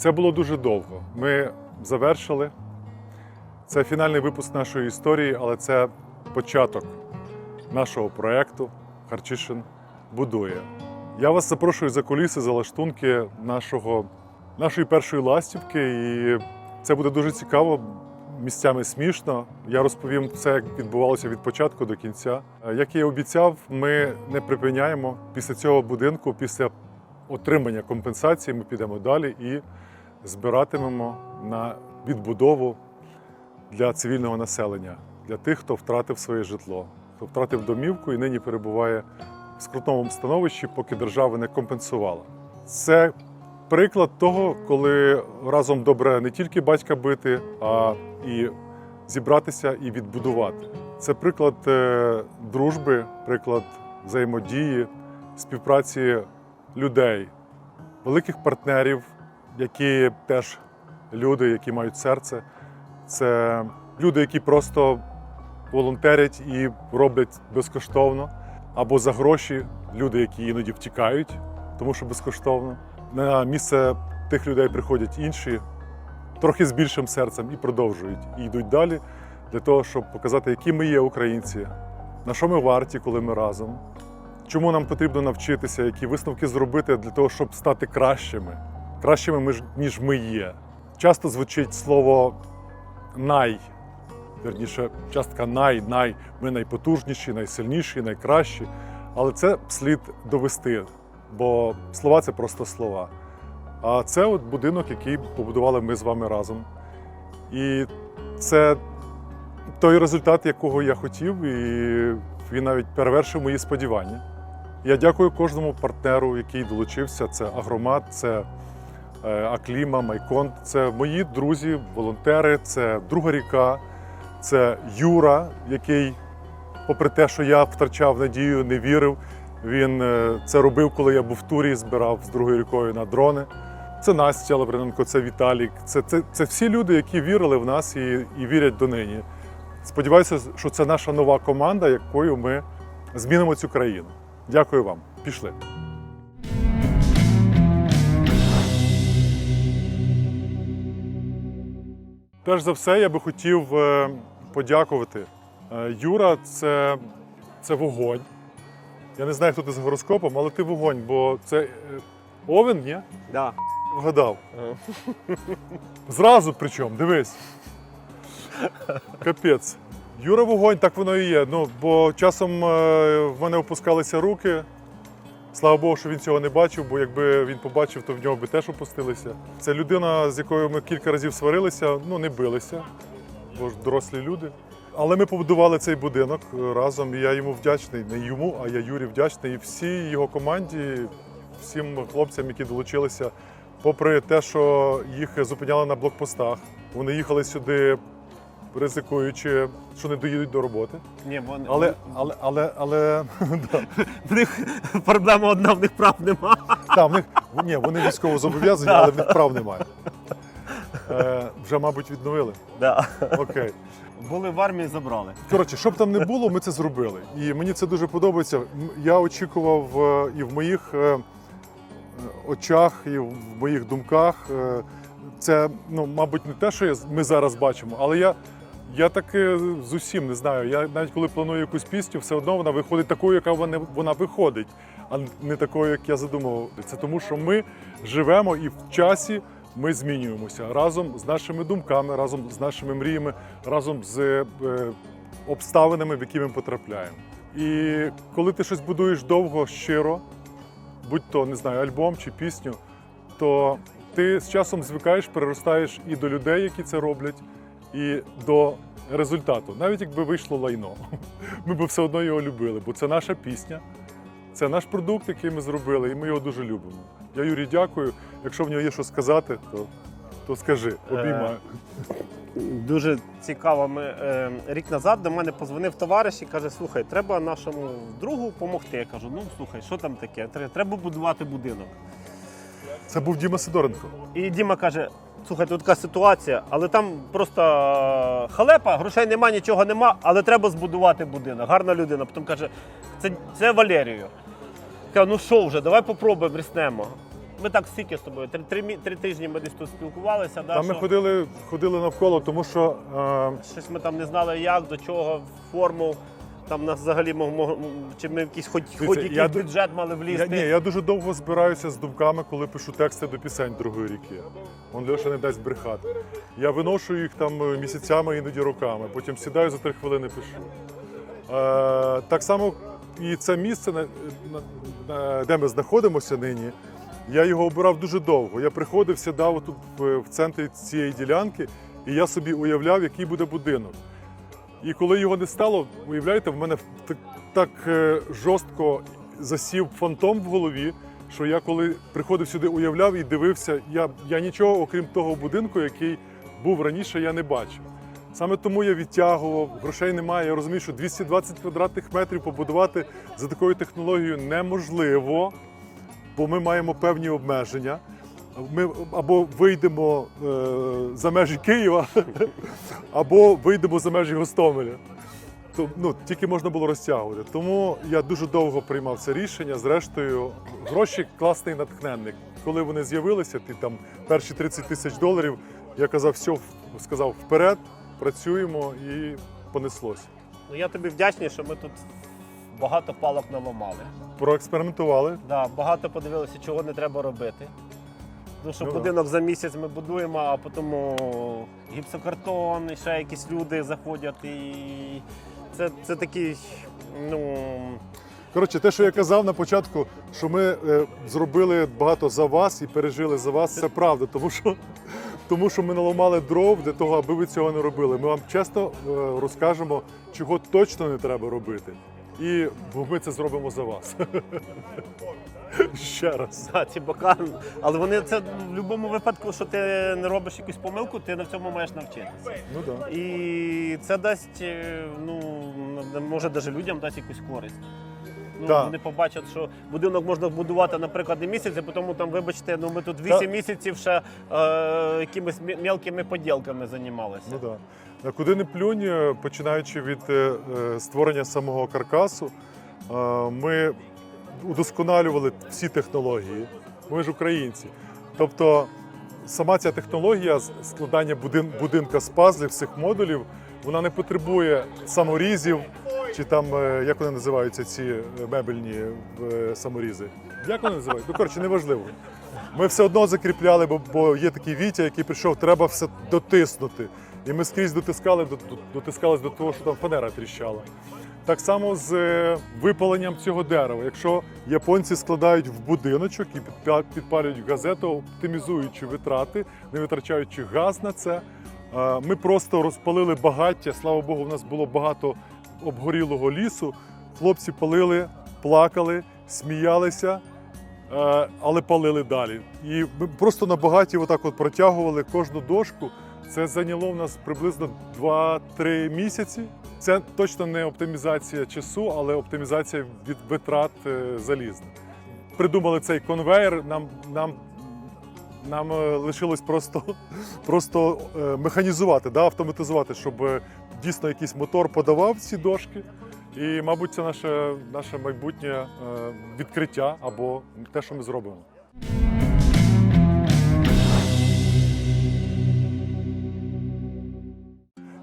Це було дуже довго. Ми завершили. Це фінальний випуск нашої історії, але це початок нашого проєкту Харчишин будує. Я вас запрошую за куліси, за лаштунки нашого, нашої першої ластівки, і це буде дуже цікаво, місцями смішно. Я розповім все, як відбувалося від початку до кінця. Як я і обіцяв, ми не припиняємо після цього будинку, після отримання компенсації, ми підемо далі і збиратимемо на відбудову для цивільного населення, для тих, хто втратив своє житло, хто втратив домівку і нині перебуває в скрутному становищі, поки держава не компенсувала. Це приклад того, коли разом добре не тільки батька бити, а і зібратися і відбудувати. Це приклад е, дружби, приклад взаємодії, співпраці людей, великих партнерів, які теж люди, які мають серце. Це люди, які просто волонтерять і роблять безкоштовно, або за гроші, люди, які іноді втікають, тому що безкоштовно. На місце тих людей приходять інші, трохи з більшим серцем і продовжують. І йдуть далі для того, щоб показати, які ми є українці, на що ми варті, коли ми разом, чому нам потрібно навчитися, які висновки зробити для того, щоб стати кращими, кращими, ніж ми є. Часто звучить слово най. Верніше, частка най, най, ми найпотужніші, найсильніші, найкращі. Але це слід довести, бо слова це просто слова. А це от будинок, який побудували ми з вами разом. І це той результат, якого я хотів, і він навіть перевершив мої сподівання. Я дякую кожному партнеру, який долучився. Це Агромат, це Акліма, Майконт. Це мої друзі, волонтери, це друга ріка, це Юра, який, попри те, що я втрачав надію, не вірив. Він е, це робив, коли я був в турі, збирав з другою рікою на дрони. Це Настя Лавриненко, це Віталік. Це, це, це всі люди, які вірили в нас і, і вірять до нині. Сподіваюся, що це наша нова команда, якою ми змінимо цю країну. Дякую вам. Пішли. Перш за все, я би хотів е, подякувати. Е, Юра, це, це вогонь. Я не знаю, хто ти з гороскопом, але ти вогонь, бо це е, овен, ні? Да. Вгадав. Зразу причому, дивись. Капець. Юра вогонь, так воно і є. Ну, бо часом в мене опускалися руки. Слава Богу, що він цього не бачив, бо якби він побачив, то в нього би теж опустилися. Це людина, з якою ми кілька разів сварилися, ну не билися, бо ж дорослі люди. Але ми побудували цей будинок разом, і я йому вдячний. Не йому, а я Юрі вдячний. І всій його команді, всім хлопцям, які долучилися, попри те, що їх зупиняли на блокпостах. Вони їхали сюди, ризикуючи, що не доїдуть до роботи. Ні, вони, Але, але, але, але да. в них проблема одна, в них прав нема. Та, в них ні, вони військово зобов'язані, але в них прав немає. Е, вже, мабуть, відновили. Да. Окей. Були в армії, забрали. Коротше, щоб там не було, ми це зробили. І мені це дуже подобається. М, Я очікував е, і в моїх е, е, очах, і в моїх думках. е, Це, ну, мабуть, не те, що я, з- ми зараз бачимо, але я, я таки з усім не знаю. Я навіть коли планую якусь пісню, все одно вона виходить такою, яка вона, вона виходить, а не такою, як я задумував. Це тому, що ми живемо і в часі ми змінюємося разом з нашими думками, разом з нашими мріями, разом з е, обставинами, в які ми потрапляємо. І коли ти щось будуєш довго, щиро, будь то не знаю, альбом чи пісню, то ти з часом звикаєш, переростаєш і до людей, які це роблять, і до результату. Навіть якби вийшло лайно, ми б все одно його любили, бо це наша пісня, це наш продукт, який ми зробили, і ми його дуже любимо. Я Юрій дякую. Якщо в нього є що сказати, то, то скажи, обіймаю. Дуже цікаво. Ми, е, рік назад до мене позвонив товариш і каже: слухай, треба нашому другу допомогти. Я кажу, ну слухай, що там таке? Тре- Треба будувати будинок. Це був Діма Сидоренко. І Діма каже: слухай, тут така ситуація, але там просто е, халепа, грошей нема, нічого нема, але треба збудувати будинок. Гарна людина. Потім каже, це, це Валерію. Каже, ну що вже, давай попробуємо, ріснемо. Ми так стільки з тобою. Три, три, три тижні ми десь тут спілкувалися. Да, Там ми що ходили, ходили навколо, тому що е, Щось ми там не знали, як, до чого, формул. Там нас взагалі мог, мог, чи ми якийсь хоч, Дивіться, хоч якийсь я бюджет мали влізти. я, ні, я дуже довго збираюся з думками, коли пишу тексти до пісень другої ріки. Он Льоша не дасть брехати. Я виношу їх там е, місяцями, іноді роками. Потім сідаю за три хвилини пишу. Е, так само і це місце, на, на, де ми знаходимося нині, я його обирав дуже довго. Я приходив, сідав отут в, в центрі цієї ділянки, і я собі уявляв, який буде будинок. І коли його не стало, уявляєте, в мене так, так е, жорстко засів фантом в голові, що я коли приходив сюди, уявляв і дивився, я, я нічого, окрім того будинку, який був раніше, я не бачив. Саме тому я відтягував, грошей немає. Я розумію, що 220 квадратних метрів побудувати за такою технологією неможливо, бо ми маємо певні обмеження. Ми або вийдемо е, за межі Києва, або вийдемо за межі Гостомеля. То, ну, тільки можна було розтягувати. Тому я дуже довго приймав це рішення. Зрештою, гроші класний натхненник. Коли вони з'явилися, ті там перші 30 тисяч доларів, я казав, все, сказав вперед, працюємо і понеслось. Ну, я тобі вдячний, що ми тут багато палок наламали. Проекспериментували. Да, багато подивилися, чого не треба робити. Тому що Ну, будинок за місяць ми будуємо, а потім гіпсокартон, і ще якісь люди заходять. І це, це такий, ну. Коротше, те, що я казав на початку, що ми е, зробили багато за вас і пережили за вас, це правда, тому що, тому що ми наламали дров для того, аби ви цього не робили. Ми вам чесно е, розкажемо, чого точно не треба робити. І ми це зробимо за вас. Ще раз. Да, ці бока. Але вони це в будь-якому випадку, що ти не робиш якусь помилку, ти на цьому маєш навчитися. Ну так. І це дасть, е, ну, може навіть людям дасть якусь користь. Ну, Так. Вони побачать, що будинок можна вбудувати, наприклад, не місяць, а потім там, вибачте, ну ми тут 8 Та- місяців ще е, якимись мелкими поділками займалися. Ну да. Куди не плюнь, е, починаючи від е, е, створення самого каркасу, ми удосконалювали всі технології. Ми ж українці. Тобто сама ця технологія складання будин, будинка з пазлів, всіх модулів, вона не потребує саморізів чи там, як вони називаються, ці мебельні саморізи. Як вони називають? Ну, коротше, неважливо. Ми все одно закріпляли, бо є такий Вітя, який прийшов, треба все дотиснути. І ми скрізь дотискали, до- до- дотискались до того, що там фанера тріщала. Так само з е, випаленням цього дерева. Якщо японці складають в будиночок і підпалюють газету, оптимізуючи витрати, не витрачаючи газ на це, е, ми просто розпалили багаття. Слава Богу, в нас було багато обгорілого лісу. Хлопці палили, плакали, сміялися, е, але палили далі. І ми просто на багаті отак от протягували кожну дошку. Це зайняло в нас приблизно 2-3 місяці. Це точно не оптимізація часу, але оптимізація від витрат е, залізних. Придумали цей конвейер. Нам, нам, нам е, лишилось просто, просто е, механізувати, да, автоматизувати, щоб дійсно якийсь мотор подавав ці дошки. І, мабуть, це наше, наше майбутнє відкриття або те, що ми зробимо.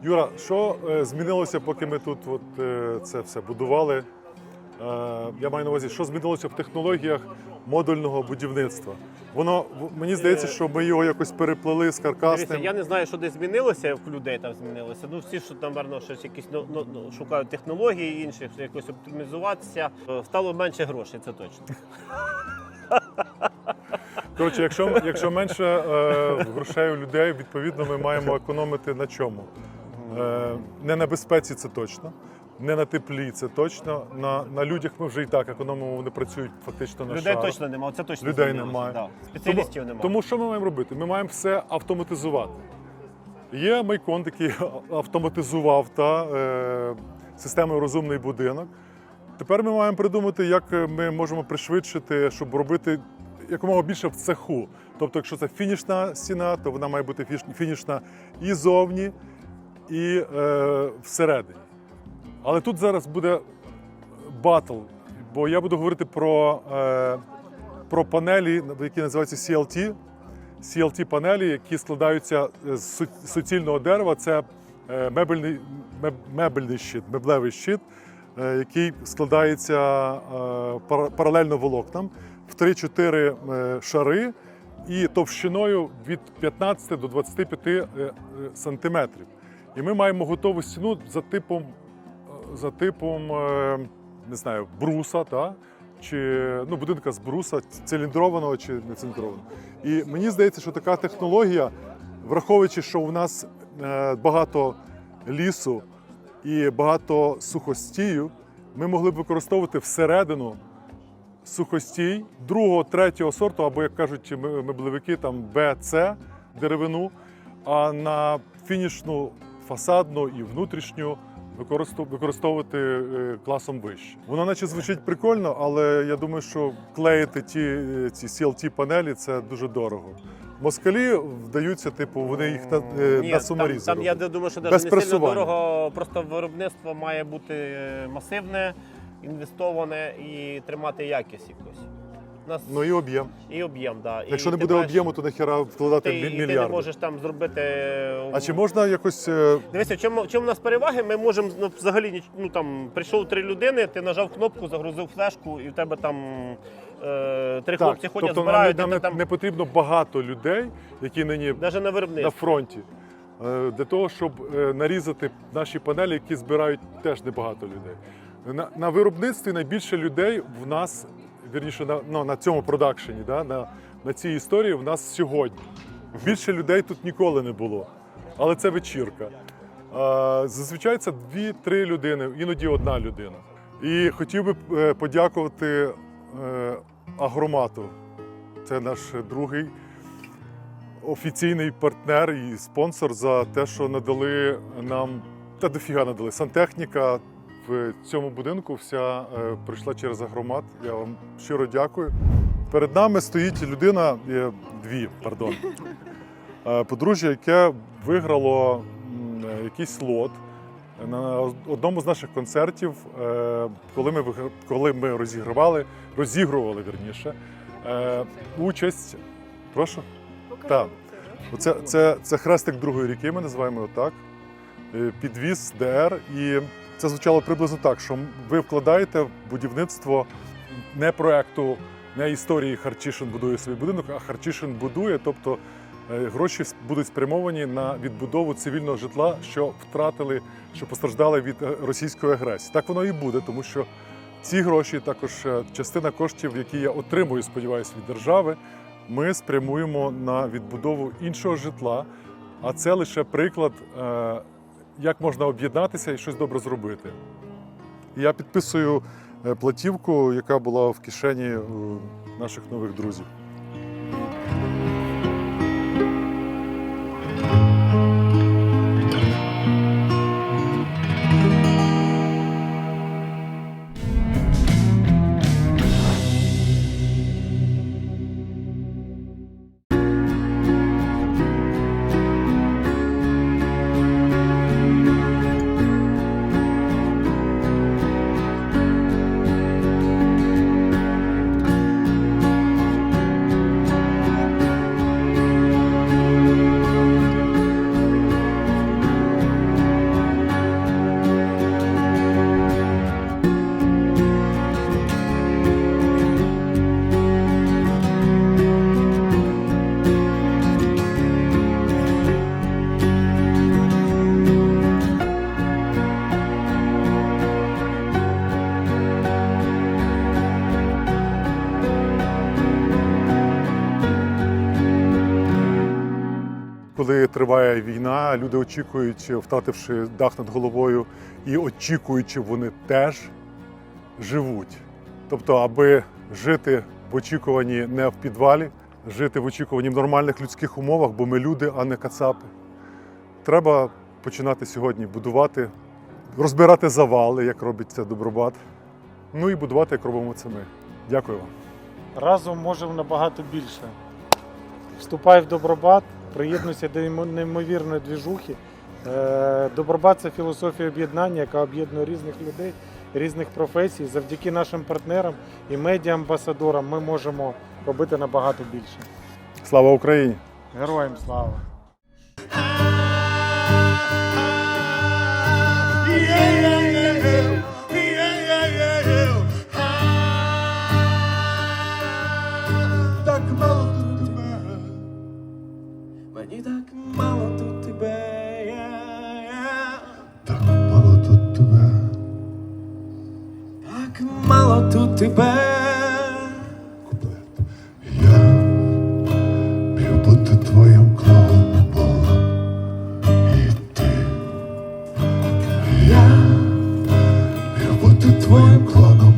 Юра, що е, змінилося, поки ми тут от, е, це все будували? Е, я маю на увазі, що змінилося в технологіях модульного будівництва. Воно мені здається, що ми його якось переплели з Дивіться, я не знаю, що десь змінилося, в людей там змінилося. Ну всі, що там верно, щось якісь ну, ну, ну, шукають технології інші, що якось оптимізуватися. Стало менше грошей, це точно. Коротше, якщо, якщо менше е, грошей у людей, відповідно, ми маємо економити на чому? Е, не на безпеці, це точно. Не на теплі, це точно. На, на людях ми вже і так економимо, вони працюють фактично на Людей шару. точно немає. Це точно Людей немає. Да. Спеціалістів тому, немає. Тому що ми маємо робити? Ми маємо все автоматизувати. Є Майкон, який автоматизував та, е, системою розумний будинок. Тепер ми маємо придумати, як ми можемо пришвидшити, щоб робити якомога більше в цеху. Тобто, якщо це фінішна стіна, то вона має бути фінішна і зовні, і е, всередині. Але тут зараз буде батл, бо я буду говорити про е, про панелі, які називаються CLT. CLT панелі, які складаються з суцільного дерева. Це е, мебельний, мебельний щит, меблевий щит, е, який складається е, паралельно волокнам в 3-4 е, шари і товщиною від 15 до 25 е, е, сантиметрів. І ми маємо готову стіну за типом, за типом е, не знаю, бруса, та? чи ну, будинка з бруса, циліндрованого чи не циліндрованого. І мені здається, що така технологія, враховуючи, що у нас е, багато лісу і багато сухостію, ми могли б використовувати всередину сухостій другого, третього сорту, або, як кажуть меблевики, там Б, С деревину, а на фінішну фасадну і внутрішню використов- використовувати е, класом вище. Воно наче звучить прикольно, але я думаю, що клеїти ті е, ці CLT панелі це дуже дорого. Москалі вдаються, типу, вони їх на, е, Ні, на там, там я думаю, що навіть не сильно дорого. Просто виробництво має бути масивне, інвестоване і тримати якість якусь. Нас Ну і об'єм. і об'єм, да. Якщо і не ти буде маєш- об'єму, то нахера вкладати ти, мі- і ти не мільярди. можеш там зробити. А чи можна якось е, Дивися, в чому, в чому у нас переваги? Ми можемо ну, взагалі ніч- ну, там, прийшов три людини, ти нажав кнопку, загрузив флешку, і в тебе там е, три хлопці ходять, тобто збирають, нам, і нам ти не, там не потрібно багато людей, які нині навіть на на виробництві. фронті, е, для того, щоб е, нарізати наші панелі, які збирають теж небагато людей. На, на виробництві найбільше людей в нас, вірніше, на, ну, на цьому продакшені, да, на, на цій історії в нас сьогодні. Більше людей тут ніколи не було. Але це вечірка. А, Зазвичай це дві-три людини, іноді одна людина. І хотів би е, подякувати е, Агромату. Це наш другий офіційний партнер і спонсор за те, що надали нам та дофіга надали. Сантехніка в цьому будинку вся е, прийшла через агромат. Я вам щиро дякую. Перед нами стоїть людина, дві, пардон, е, подружжя, яке виграло е, якийсь лот на одному з наших концертів, коли ми коли ми розігрували вірніше, е, участь. Прошу. Так. Оце, це, це хрестик другої ріки, ми називаємо його так. Підвіз ДР. І це звучало приблизно так, що ви вкладаєте в будівництво не проекту, не історії Харчишин будує свій будинок, а Харчишин будує, тобто е, гроші будуть спрямовані на відбудову цивільного житла, що втратили, що постраждали від е, російської агресії. Так воно і буде, тому що ці гроші, також е, частина коштів, які я отримую, сподіваюся, від держави, ми спрямуємо на відбудову іншого житла. А це лише приклад, як можна об'єднатися і щось добре зробити. Я підписую е, платівку, яка була в кишені е, наших нових друзів. Триває війна, люди очікують, втративши дах над головою, і очікуючи, вони теж живуть. Тобто, аби жити в очікуванні не в підвалі, жити в очікуванні в нормальних людських умовах, бо ми люди, а не кацапи. Треба починати сьогодні будувати, розбирати завали, як робить це добробат. Ну і будувати, як робимо це ми. Дякую вам. разом можемо набагато більше. Вступай в Добробат, приєднуйся до неймовірної двіжухи. Е, Добробат це філософія об'єднання, яка об'єднує різних людей, різних професій. Завдяки нашим партнерам і медіа-амбасадорам ми можемо робити набагато більше. Слава Україні! Героям слава! Так тебе. Я міг бути твоїм клоуном, і ти. Я міг бути твоїм клоном,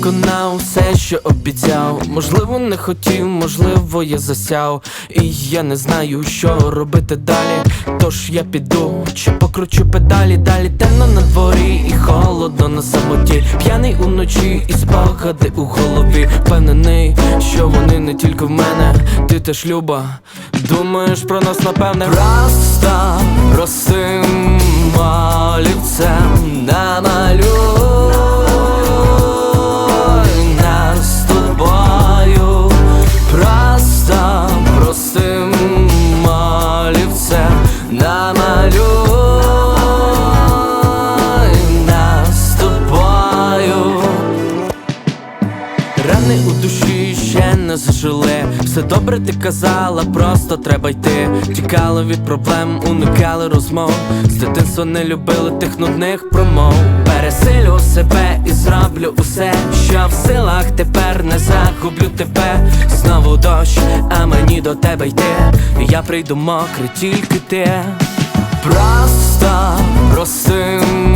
виконав все, що обіцяв. Можливо, не хотів, можливо, я засяв. І я не знаю, що робити далі. Тож я піду чи покручу педалі. Далі темно на дворі і холодно на самоті. П'яний уночі і спогади у голові. Впевнений, що вони не тільки в мене. Ти теж люба. Думаєш про нас, напевне. Просто простим олівцем намалюй добре ти казала, просто треба йти. Тікали від проблем, уникали розмов. З дитинства не любили тих нудних промов. Пересилю себе і зроблю усе, що в силах. Тепер не загублю тебе. Знову дощ, а мені до тебе йти. Я прийду мокрий, тільки ти. Просто простим